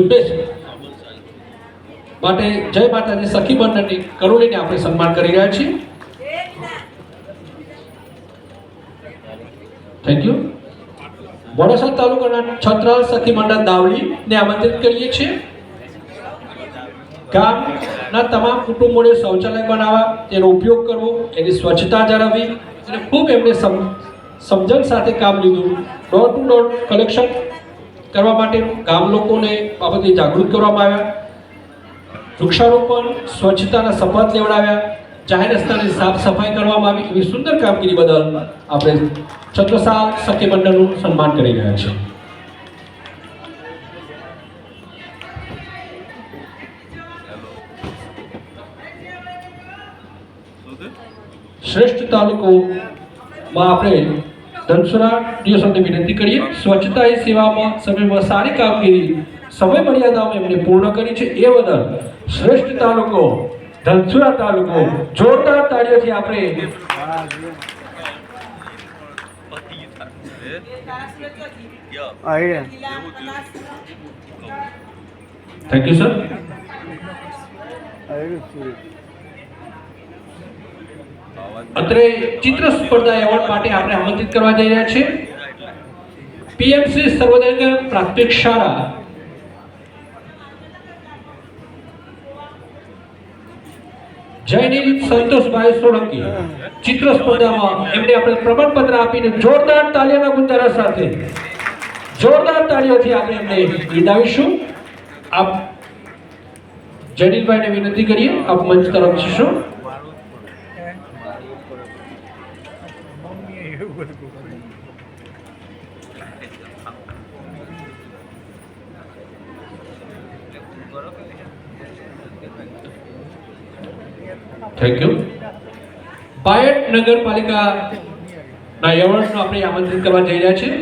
ઝુંબેશ માટે જય માતાજી, સખી બંધનની કરોલીને આપણે સન્માન કરી રહ્યા છીએ. થેન્ક યુ મોડાસા તાલુકાના છત્રાલ સખી મંડળ દાવલીને આમંત્રિત કરીએ છીએ. ગામના તમામ કુટુંબોને શૌચાલય બનાવવા તેનો ઉપયોગ કરવો, એની સ્વચ્છતા જાળવવી અને ખૂબ એમને સમ- સમજણ સાથે કામ લીધું. ડોર ટુ ડોર કલેક્શન કરવા માટેનું ગામ લોકોને બાબતે જાગૃત કરવામાં આવ્યા. વૃક્ષારોપણ, સ્વચ્છતાના શપથ લેવડાવ્યા. જાહેર રસ્તાની સાફ સફાઈ કરવામાં આવી. એવી સુંદર કામગીરી બદલ આપણે છત્રસાલ સખી મંડળનું સન્માન કરી રહ્યા છીએ. શ્રેષ્ઠ તાલુકોમાં આપણે ધનસુરા ડીએસઓને વિનંતી કરીએ. સ્વચ્છતા એ સેવામાં સમયમાં સારી કામગીરી સમય મર્યાદામાં એમને પૂર્ણ કરી છે. એ બદલ શ્રેષ્ઠ તાલુકો ધનસુરા તાલુકો જોરદાર તાળીઓથી આપણે થેન્ક યુ સર અત્રે ચિત્ર સ્પર્ધા એવોર્ડ માટે આપણે આમંત્રિત કરવા જઈ રહ્યા છીએ. પીએમસી સર્વોદય પ્રાથમિક શાળા. જયનીલ સંતોષભાઈ સોલંકી. ચિત્ર સ્પર્ધામાં એમને આપણે પ્રમાણપત્ર આપીને જોરદાર તાળીઓના ગુંજારા સાથે, જોરદાર તાળીઓથી આપણે એમને બિરદાવીશું આપ જયનીલભાઈને વિનંતી કરીએ, આપ મંચ તરફ જશો. થેન્ક યુ પાયટ નગરપાલિકા ના એવોર્ડનું આપણે આમંત્રિત કરવા જઈ રહ્યા છીએ.